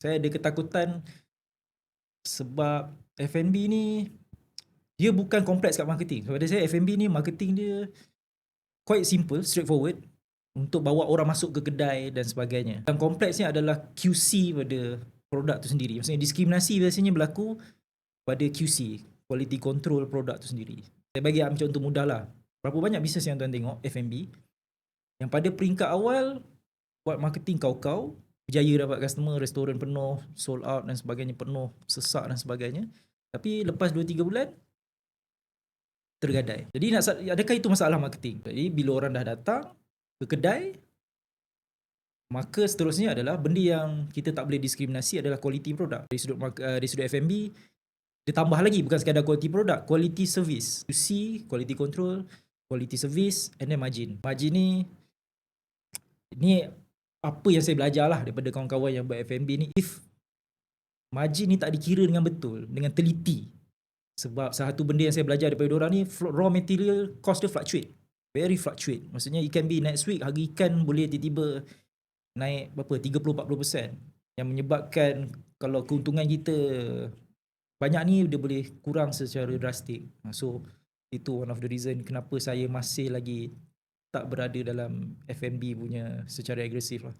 Saya ada ketakutan sebab F&B ni dia bukan kompleks kat marketing. Pada saya F&B ni marketing dia quite simple, straightforward untuk bawa orang masuk ke kedai dan sebagainya. Yang kompleksnya adalah QC pada produk tu sendiri. Maksudnya diskriminasi biasanya berlaku pada QC, quality control produk tu sendiri. Saya bagi ambil contoh mudah lah. Berapa banyak bisnes yang tuan tengok F&B yang pada peringkat awal buat marketing kau-kau, berjaya dapat customer, restoran penuh, sold out dan sebagainya penuh, sesak dan sebagainya. Tapi lepas 2-3 bulan tergadai. Jadi nak adakah itu masalah marketing? Jadi bila orang dah datang ke kedai maka seterusnya adalah benda yang kita tak boleh diskriminasi adalah quality produk. Dari sudut uh, dari sudut F&B dia tambah lagi bukan sekadar quality produk, quality service. You see, quality control, quality service and then margin. Margin ni ni apa yang saya belajar lah daripada kawan-kawan yang buat F&B ni if margin ni tak dikira dengan betul, dengan teliti sebab satu benda yang saya belajar daripada orang ni raw material cost dia fluctuate. Very fluctuate. Maksudnya it can be next week harga ikan boleh tiba-tiba naik berapa 30 40% yang menyebabkan kalau keuntungan kita banyak ni dia boleh kurang secara drastik. So itu one of the reason kenapa saya masih lagi tak berada dalam F&B punya secara agresif lah.